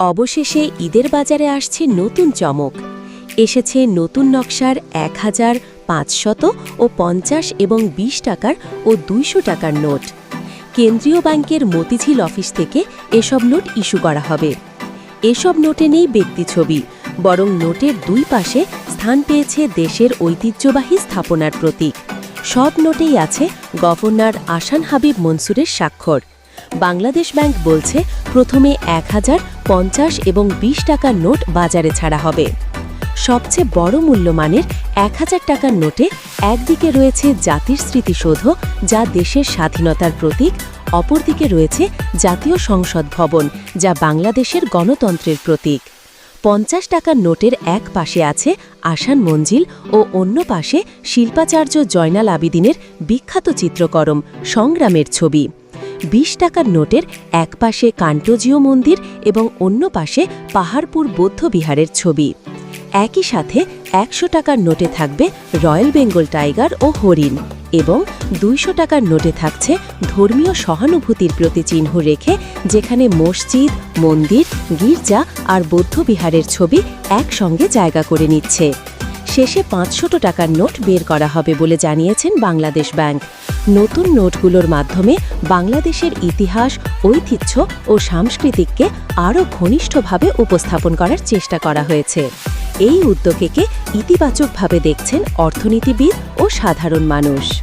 অবশেষে ঈদের বাজারে আসছে নতুন চমক। এসেছে নতুন নকশার এক হাজার পাঁচশত ও পঞ্চাশ এবং বিশ টাকার ও দুইশো টাকার নোট। কেন্দ্রীয় ব্যাংকের মতিঝিল অফিস থেকে এসব নোট ইস্যু করা হবে। এসব নোটে নেই ব্যক্তি ছবি, বরং নোটের দুই পাশে স্থান পেয়েছে দেশের ঐতিহ্যবাহী স্থাপনার প্রতীক। সব নোটেই আছে গভর্নর আসান হাবিব মনসুরের স্বাক্ষর। বাংলাদেশ ব্যাংক বলছে, প্রথমে এক হাজার, পঞ্চাশ এবং বিশ টাকার নোট বাজারে ছাড়া হবে। সবচেয়ে বড় মূল্যমানের এক হাজার টাকার নোটে একদিকে রয়েছে জাতির স্মৃতিসৌধ, যা দেশের স্বাধীনতার প্রতীক, অপরদিকে রয়েছে জাতীয় সংসদ ভবন, যা বাংলাদেশের গণতন্ত্রের প্রতীক। পঞ্চাশ টাকার নোটের এক পাশে আছে আসান মঞ্জিল ও অন্য পাশে শিল্পাচার্য জয়নাল আবিদিনের বিখ্যাত চিত্রকরম, সংগ্রামের ছবি। বিশ টাকার নোটের এক পাশে কান্টোজিও মন্দির এবং অন্য পাশে পাহাড়পুর বৌদ্ধবিহারের ছবি। একই সাথে একশো টাকার নোটে থাকবে রয়্যাল বেঙ্গল টাইগার ও হরিণ এবং দুইশো টাকার নোটে থাকছে ধর্মীয় সহানুভূতির প্রতি চিহ্ন রেখে যেখানে মসজিদ, মন্দির, গির্জা আর বৌদ্ধবিহারের ছবি একসঙ্গে জায়গা করে নিচ্ছে। শেষে পাঁচশত টাকার নোট বের করা হবে বলে জানিয়েছেন বাংলাদেশ ব্যাংক। নতুন নোটগুলোর মাধ্যমে বাংলাদেশের ইতিহাস, ঐতিহ্য ও সাংস্কৃতিককে আরও ঘনিষ্ঠভাবে উপস্থাপন করার চেষ্টা করা হয়েছে। এই উদ্যোগকে ইতিবাচকভাবে দেখছেন অর্থনীতিবিদ ও সাধারণ মানুষ।